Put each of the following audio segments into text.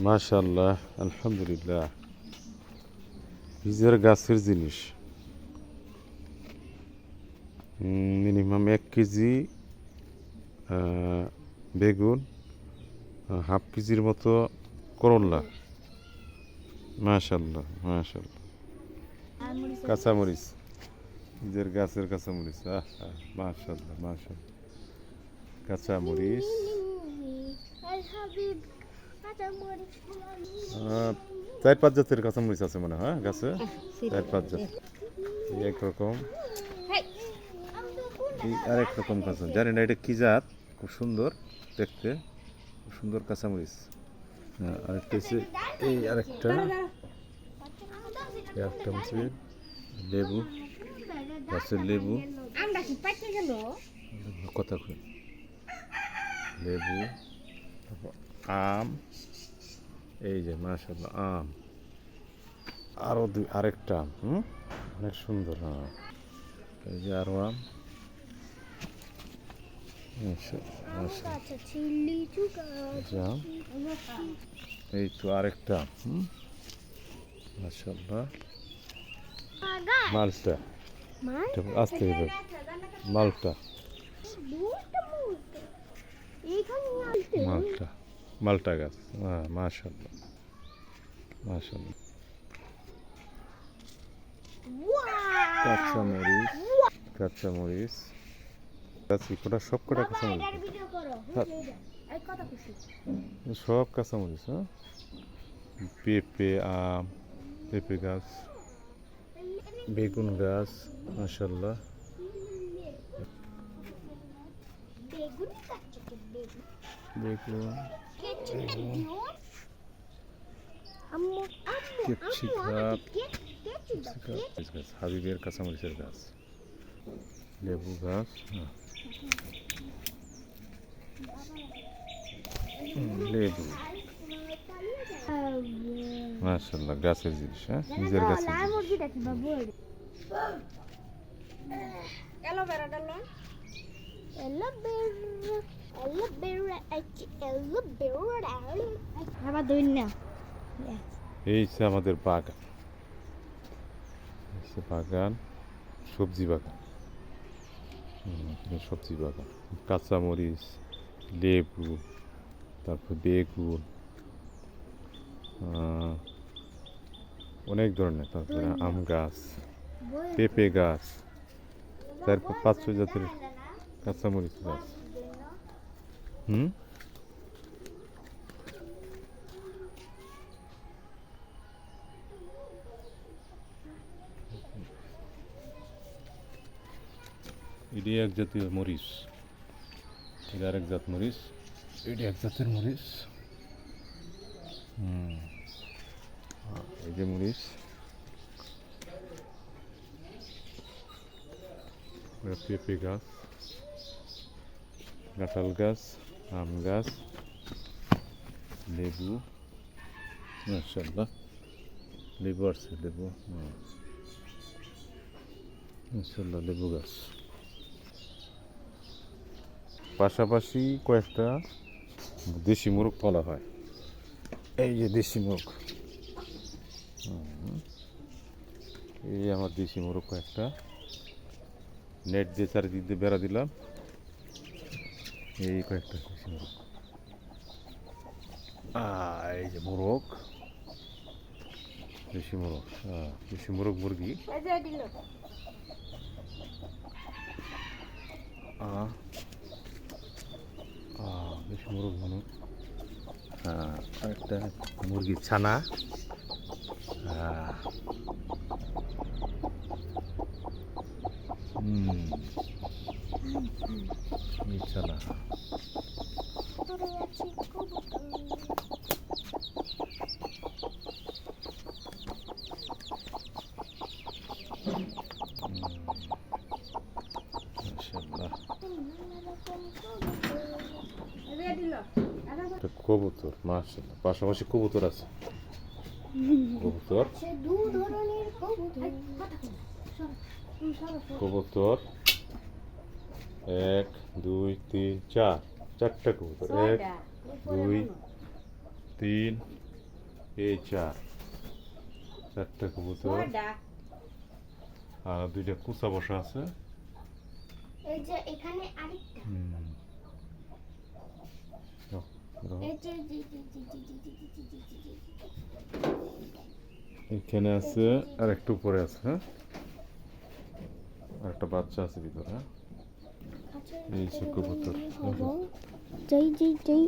মাশাল্লাহ আলহামদুলিল্লাহ। বীজের গাছের জিনিস। মিনিমাম এক কেজি বেগুন হাফ কেজির মতো করল্লা মাশাল্লাহ মাশাল্লাহ কাঁচামরিচ। নিজের গাছের কাঁচামরিচ, আহ মাশাল্লাহ মাশাল্লাহ কাঁচামরিচ। চার পাঁচ জাতের কাঁচামরিচ আছে মনে হয় হ্যাঁ, গাছে? চার পাঁচ জাত। একরকম আরেক রকম কাঁচা। জানি না এটা কি জাত খুব সুন্দর দেখতে খুব সুন্দর কাঁচামরিচ হ্যাঁ, আরেকটা হচ্ছে এই আরেকটা। একটা হচ্ছে লেবু গাছের লেবু। কথা লেবু আম এই যে মাশাল্লাহ আম আরও দুই আরেকটা আম হুম অনেক সুন্দর হ্যাঁ এই যে আরও আম। আচ্ছা এই আম তো আরেকটা আম হুম মাশাল্লাহ মালটা আস্তে হবে মালটা মালটা মালটা গাছ। হ্যাঁ মাশাল্লাহ মাশাল্লাহ কাঁচা মরিচ কাঁচা কাঁচি কটা? সব কটা কাঁচা মরিচ এটার ভিডিও করো। হ্যাঁ। সব কাঁচা মরিচ হ্যাঁ? পেঁপে আম পেঁপে গাছ বেগুন গাছ মাশাল্লাহ বেগুন। কাটছে বেগুন বেগুন কেটে বেগুন আম্মু আম্মু ক্যাপসিকাম। আম্মু কেটে দাও মরিচ গাছ হাবিবের কাঁচামরিচের গাছ লেবু গাছ হ্যাঁ। হুম, লেবু মাশাল্লাহ গাছের জিনিস হ্যাঁ নিজের গাছের লাল জিনিস এই আমাদের বাগান। বাগান, সবজি বাগান। সবজি বাগান। কাঁচামরিচ, লেবু, তারপর বেগুন অনেক ধরনের তারপরে আম গাছ, পেঁপে গাছ, তারপর পাঁচ ছয় জাতের কাঁচামরিচ গাছ। হুম এটি এক জাতীয় মরিচ এটা আরেক জাত মরিচ এটি এক জাতের মরিচ হুম আহ, এই যে মরিচ এটা পেঁপে গাছ কাঁঠাল গাছ আম গাছ, লেবু মাশাল্লাহ লেবু আসছে লেবু হুম। মাশাল্লাহ লেবু গাছ। পাশাপাশি কয়েকটা দেশি মুরগ পালা হয়। এই যে দেশি মুরগ। এই আমার দেশি মুরগ কয়েকটা। নেট দিয়ে চারিদিক দিয়ে বেড়া দিলাম। এই কয়েকটা এই যে মোরগ। দেশি মোরগ দেশি মোরগ মুরগি। দেশি মোরগ মানে একটা মুরগির ছানা। হুম ছানা তোরে আছি কবুতর মাশাআল্লাহ এই যে দিল একটা কবুতর মাশাআল্লাহ পাশাপাশি কবুতর আছে কবুতর সে দু ধরনের কবুতর কথা কই সরো সরো কবুতর এক দুই তিন চার চারটা কবুতর এক দুই তিন এই চার চারটা কবুতর আর দুইটা কুচা বসা আছে এই যে এখানে আরেকটা হুম। যাও, ধরো এখানে আছে আর একটু উপরে আছে হ্যাঁ আর একটা বাচ্চা আছে ভিতরে এই শুক্রপুত্র জয় জয় জয়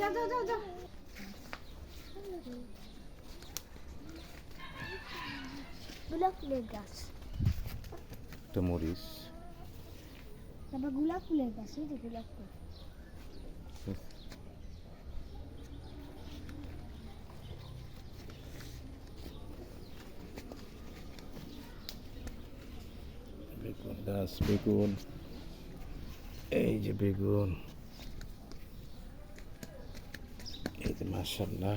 যাও যাও যাও জয় আহ, যা যা যা যা গোলাপ ফুলের গাছ একটা মরিচ তারপর গোলাপ ফুলের গাছ এই যে গোলাপ ফুল বেগুন গাছ বেগুন এই যে বেগুন এই যে মাশাল্লাহ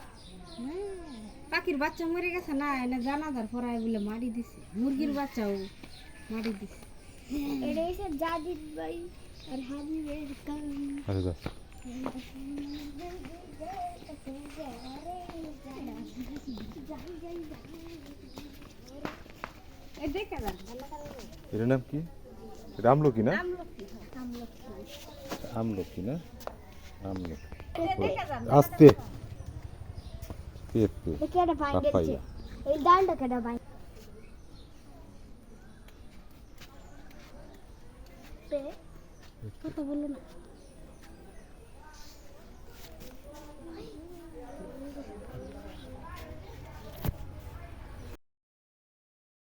পাখির বাচ্চা মরে গেছে না এনে জানাজার পরায় বলে মারি দিছে। মুরগির বাচ্চাও মারি দিছে। এটা এসে জাদিদ ভাই আর হাবিবের কান। আচ্ছা এর নাম কি? আমলকি না? আমলকি আমলকি না? আমলকি আস্তে। పేర్పు పప్పాయి কথা বলো না